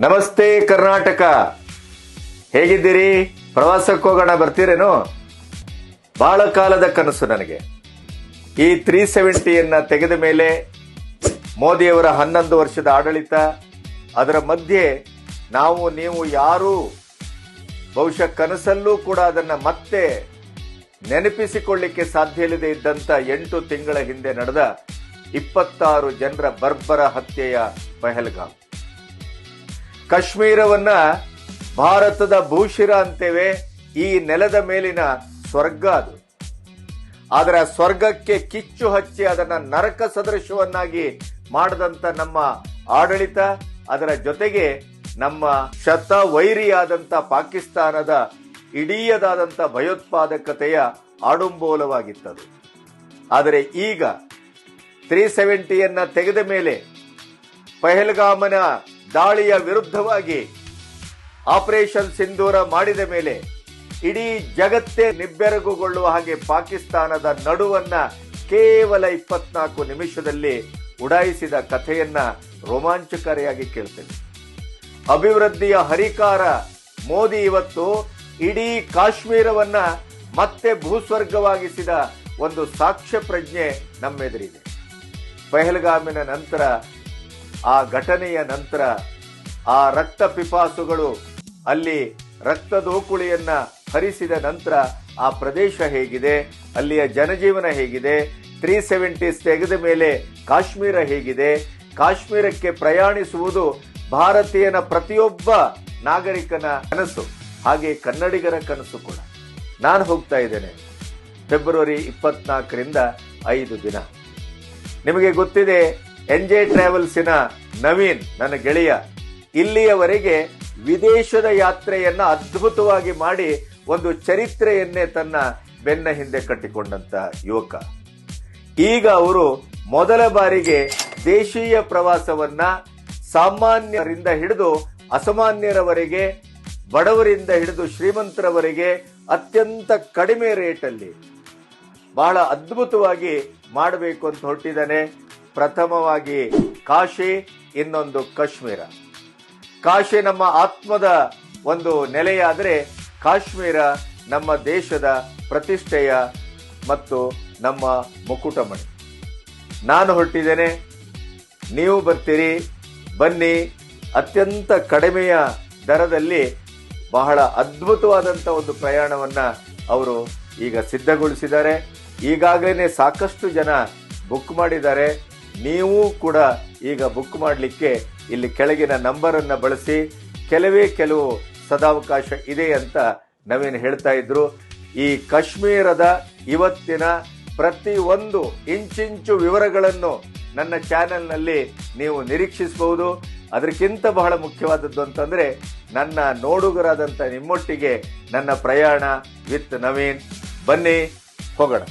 ನಮಸ್ತೆ ಕರ್ನಾಟಕ. ಹೇಗಿದ್ದೀರಿ? ಪ್ರವಾಸಕ್ಕೆ ಹೋಗೋಣ ಬರ್ತೀರೇನು? ಬಹಳ ಕಾಲದ ಕನಸು ನನಗೆ. ಈ ತ್ರೀ ಸೆವೆಂಟಿಯನ್ನ ತೆಗೆದ ಮೇಲೆ ಮೋದಿಯವರ ಹನ್ನೊಂದು ವರ್ಷದ ಆಡಳಿತ, ಅದರ ಮಧ್ಯೆ ನಾವು, ನೀವು ಯಾರೂ ಬಹುಶಃ ಕನಸಲ್ಲೂ ಕೂಡ ಅದನ್ನು ಮತ್ತೆ ನೆನಪಿಸಿಕೊಳ್ಳಿಕ್ಕೆ ಸಾಧ್ಯ ಇಲ್ಲದೆ ಇದ್ದಂತ ಎಂಟು ತಿಂಗಳ ಹಿಂದೆ ನಡೆದ ಇಪ್ಪತ್ತಾರು ಜನರ ಬರ್ಬರ ಹತ್ಯೆಯ ಪಹಲ್ಗಾಮ್. ಕಾಶ್ಮೀರವನ್ನ ಭಾರತದ ಭೂಶಿರ ಅಂತೇವೆ, ಈ ನೆಲದ ಮೇಲಿನ ಸ್ವರ್ಗ ಅದು. ಆದರೆ ಸ್ವರ್ಗಕ್ಕೆ ಕಿಚ್ಚು ಹಚ್ಚಿ ಅದನ್ನ ನರಕ ಸದೃಶವನ್ನಾಗಿ ಮಾಡದಂತ ನಮ್ಮ ಆಡಳಿತ, ಅದರ ಜೊತೆಗೆ ನಮ್ಮ ಶತ ವೈರಿಯಾದಂತ ಪಾಕಿಸ್ತಾನದ ಇಡೀಯದಾದಂತ ಭಯೋತ್ಪಾದಕತೆಯ ಆಡುಂಬೋಲವಾಗಿತ್ತದು. ಆದರೆ ಈಗ ತ್ರೀ ಸೆವೆಂಟಿಯನ್ನ ತೆಗೆದ ಮೇಲೆ ಪಹಲ್ಗಾಮನ ದಾಳಿಯ ವಿರುದ್ಧವಾಗಿ ಆಪರೇಷನ್ ಸಿಂಧೂರ ಮಾಡಿದ ಮೇಲೆ ಇಡೀ ಜಗತ್ತೇ ನಿಬ್ಬೆರಗುಗೊಳ್ಳುವ ಹಾಗೆ ಪಾಕಿಸ್ತಾನದ ನಡುವನ್ನ ಕೇವಲ ಇಪ್ಪತ್ನಾಲ್ಕು ನಿಮಿಷದಲ್ಲಿ ಉಡಾಯಿಸಿದ ಕಥೆಯನ್ನ ರೋಮಾಂಚಕಾರಿಯಾಗಿ ಕೇಳ್ತೇನೆ. ಅಭಿವೃದ್ಧಿಯ ಹರಿಕಾರ ಮೋದಿ ಇವತ್ತು ಇಡೀ ಕಾಶ್ಮೀರವನ್ನ ಮತ್ತೆ ಭೂಸ್ವರ್ಗವಾಗಿಸಿದ ಒಂದು ಸಾಕ್ಷ್ಯ ಪ್ರಜ್ಞೆ ನಮ್ಮೆದುರಿದೆ. ಪಹಲ್ಗಾಮಿನ ನಂತರ ಆ ಘಟನೆಯ ನಂತರ ಆ ರಕ್ತ ಪಿಪಾಸುಗಳು ಅಲ್ಲಿ ರಕ್ತದೋಕುಳಿಯನ್ನ ಹರಿಸಿದ ನಂತರ ಆ ಪ್ರದೇಶ ಹೇಗಿದೆ, ಅಲ್ಲಿಯ ಜನಜೀವನ ಹೇಗಿದೆ ತ್ರೀ ಸೆವೆಂಟೀಸ್ ತೆಗೆದ ಮೇಲೆ ಕಾಶ್ಮೀರ ಹೇಗಿದೆ, ಕಾಶ್ಮೀರಕ್ಕೆ ಪ್ರಯಾಣಿಸುವುದು ಭಾರತೀಯನ ಪ್ರತಿಯೊಬ್ಬ ನಾಗರಿಕನ ಕನಸು, ಹಾಗೆ ಕನ್ನಡಿಗರ ಕನಸು ಕೂಡ. ನಾನು ಹೋಗ್ತಾ ಇದ್ದೇನೆ ಫೆಬ್ರವರಿ ಇಪ್ಪತ್ನಾಲ್ಕರಿಂದ ಐದು ದಿನ. ನಿಮಗೆ ಗೊತ್ತಿದೆ ಎನ್ ಜೆ ಟ್ರಾವೆಲ್ಸಿನ ನವೀನ್, ನನ್ನ ಗೆಳೆಯ, ಇಲ್ಲಿಯವರೆಗೆ ವಿದೇಶದ ಯಾತ್ರೆಯನ್ನ ಅದ್ಭುತವಾಗಿ ಮಾಡಿ ಒಂದು ಚರಿತ್ರೆಯನ್ನೇ ತನ್ನ ಬೆನ್ನ ಹಿಂದೆ ಕಟ್ಟಿಕೊಂಡಂತ ಯುವಕ. ಈಗ ಅವರು ಮೊದಲ ಬಾರಿಗೆ ದೇಶೀಯ ಪ್ರವಾಸವನ್ನ ಸಾಮಾನ್ಯರಿಂದ ಹಿಡಿದು ಅಸಾಮಾನ್ಯರವರೆಗೆ, ಬಡವರಿಂದ ಹಿಡಿದು ಶ್ರೀಮಂತರವರೆಗೆ ಅತ್ಯಂತ ಕಡಿಮೆ ರೇಟಲ್ಲಿ ಬಹಳ ಅದ್ಭುತವಾಗಿ ಮಾಡಬೇಕು ಅಂತ ಹೊರಟಿದ್ದಾನೆ. ಪ್ರಥಮವಾಗಿ ಕಾಶಿ, ಇನ್ನೊಂದು ಕಾಶ್ಮೀರ. ಕಾಶಿ ನಮ್ಮ ಆತ್ಮದ ಒಂದು ನೆಲೆಯಾದರೆ ಕಾಶ್ಮೀರ ನಮ್ಮ ದೇಶದ ಪ್ರತಿಷ್ಠೆಯ ಮತ್ತು ನಮ್ಮ ಮುಕುಟಮಣಿ. ನಾನು ಹೊರಟಿದ್ದೇನೆ ನೀವು ಬರ್ತೀರಿ, ಬನ್ನಿ, ಅತ್ಯಂತ ಕಡಿಮೆಯ ದರದಲ್ಲಿ ಬಹಳ ಅದ್ಭುತವಾದಂಥ ಒಂದು ಪ್ರಯಾಣವನ್ನು ಅವರು ಈಗ ಸಿದ್ಧಗೊಳಿಸಿದ್ದಾರೆ. ಈಗಾಗಲೇ ಸಾಕಷ್ಟು ಜನ ಬುಕ್ ಮಾಡಿದ್ದಾರೆ. ನೀವು ಕೂಡ ಈಗ ಬುಕ್ ಮಾಡಲಿಕ್ಕೆ ಇಲ್ಲಿ ಕೆಳಗಿನ ನಂಬರನ್ನು ಬಳಸಿ, ಕೆಲವೇ ಕೆಲವು ಸದಾವಕಾಶ ಇದೆ ಅಂತ ನವೀನ್ ಹೇಳ್ತಾ ಇದ್ರು. ಈ ಕಾಶ್ಮೀರದ ಇವತ್ತಿನ ಪ್ರತಿ ಒಂದು ಇಂಚಿಂಚು ವಿವರಗಳನ್ನು ನನ್ನ ಚಾನೆಲ್ನಲ್ಲಿ ನೀವು ನಿರೀಕ್ಷಿಸಬಹುದು. ಅದಕ್ಕಿಂತ ಬಹಳ ಮುಖ್ಯವಾದದ್ದು ಅಂತಂದ್ರೆ, ನನ್ನ ನೋಡುಗರಾದಂಥ ನಿಮ್ಮೊಟ್ಟಿಗೆ ನನ್ನ ಪ್ರಯಾಣ ವಿತ್ ನವೀನ್. ಬನ್ನಿ, ಹೋಗೋಣ.